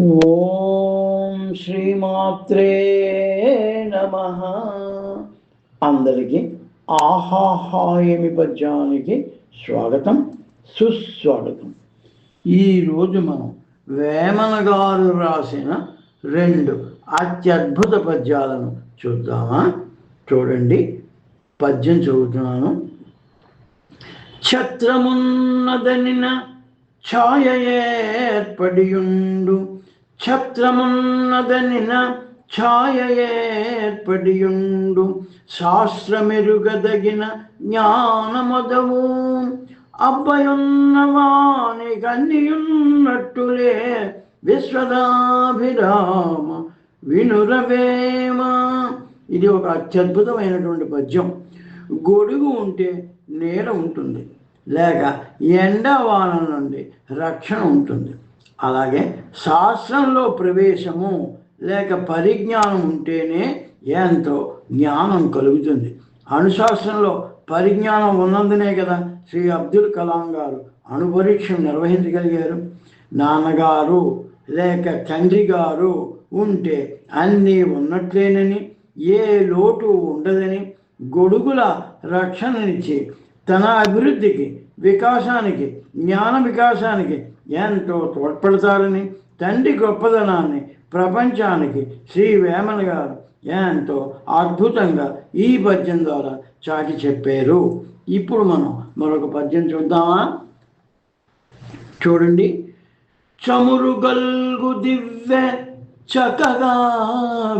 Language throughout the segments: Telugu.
ఓం శ్రీమాత్రే నమ. అందరికీ ఆహాహాయమి పద్యానికి స్వాగతం సుస్వాగతం. ఈరోజు మనం వేమన గారు రాసిన రెండు అత్యద్భుత పద్యాలను చూద్దామా? చూడండి పద్యం చదువుతున్నాను. ఛత్రమున్నదనిన ఛాయ ఏర్పడియుండు. ఛత్రమున్నదనిన ఛాయ ఏర్పడియుండు. శాస్త్రమెరుగదగిన జ్ఞానమదవు. అబ్బయున్నవాని గన్నియున్నట్టులే విశ్వదాభిరామ వినురవేమ. ఇది ఒక అత్యద్భుతమైనటువంటి పద్యం. గొడుగు ఉంటే నేల ఉంటుంది. లేక ఎండవాన నుండి రక్షణ ఉంటుంది. అలాగే శాస్త్రంలో ప్రవేశము లేక పరిజ్ఞానం ఉంటేనే ఎంతో జ్ఞానం కలుగుతుంది. అణుశాస్త్రంలో పరిజ్ఞానం ఉన్నందునే కదా శ్రీ అబ్దుల్ కలాం గారు అణుపరీక్షను నిర్వహించగలిగారు. నాన్నగారు లేక తండ్రి గారు ఉంటే అన్నీ ఉన్నట్లేనని ఏ లోటు ఉండదని గొడుగుల రక్షణనిచ్చి తన అభివృద్ధికి వికాసానికి జ్ఞాన వికాసానికి ఎంతో తోడ్పడతారని తండ్రి గొప్పదనాన్ని ప్రపంచానికి శ్రీ వేమన గారు ఎంతో అద్భుతంగా ఈ పద్యం ద్వారా చాటి చెప్పారు. ఇప్పుడు మనం మరొక పద్యం చూద్దామా? చూడండి. చమురు గల్గు దివ్య చక్కగా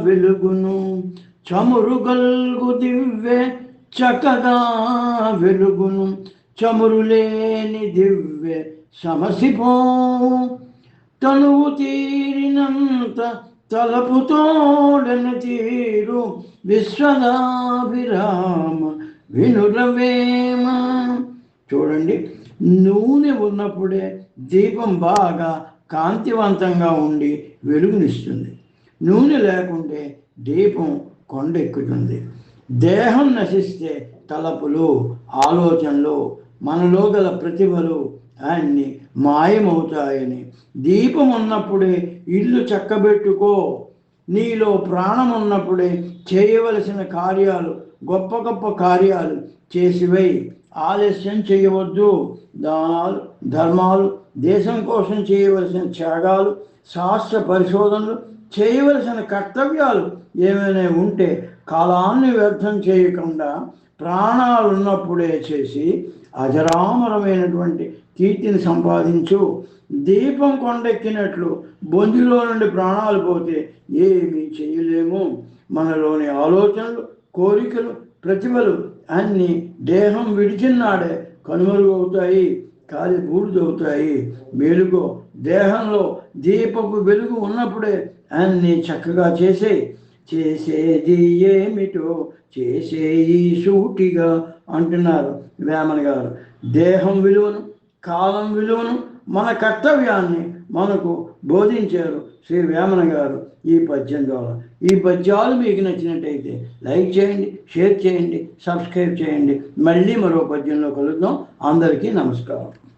వెలుగును. చమురు గల్గు దివ్య చక్కగా వెలుగును చమురు లేని దివ్య సమసిపో. తనువు తీరినంత తలపుతోడని తీరు విశ్వదాభిరామ వినురవేమ. చూడండి నూనె ఉన్నప్పుడే దీపం బాగా కాంతివంతంగా ఉండి వెలుగునిస్తుంది. నూనె లేకుంటే దీపం కొండెక్కుతుంది. దేహం నశిస్తే తలపులు ఆలోచనలు మనలో గల ప్రతిభలు అన్ని మాయమవుతాయని. దీపం ఉన్నప్పుడే ఇల్లు చక్కబెట్టుకో. నీలో ప్రాణం ఉన్నప్పుడే చేయవలసిన కార్యాలు గొప్ప గొప్ప కార్యాలు చేసివై. ఆలస్యం చేయవద్దు. దానాలు ధర్మాలు దేశం కోసం చేయవలసిన త్యాగాలు శాస్త్ర పరిశోధనలు చేయవలసిన కర్తవ్యాలు ఏమైనా ఉంటే కాలాన్ని వ్యర్థం చేయకుండా ప్రాణాలు ఉన్నప్పుడే చేసి అజరామరమైనటువంటి కీర్తిని సంపాదించు. దీపం కొండెక్కినట్లు బొందిలో నుండి ప్రాణాలు పోతే ఏమీ చేయలేము. మనలోని ఆలోచనలు కోరికలు ప్రతిభలు అన్నీ దేహం విడిచిన్నాడే కనుమరుగవుతాయి. కాలి గూడుదవుతాయి వెలుగు దేహంలో దీపపు వెలుగు ఉన్నప్పుడే అన్ని చక్కగా చేసే. చేసేది ఏమిటో చేసే ఈ సూటిగా అంటున్నారు వేమన గారు. దేహం విలువను కాలం విలువను మన కర్తవ్యాన్ని మనకు బోధించారు శ్రీ వేమన గారు ఈ పద్యం ద్వారా. ఈ పద్యాలు మీకు నచ్చినట్టయితే లైక్ చేయండి షేర్ చేయండి సబ్స్క్రైబ్ చేయండి. మళ్ళీ మరో పద్యంలో కలుద్దాం. అందరికీ నమస్కారం.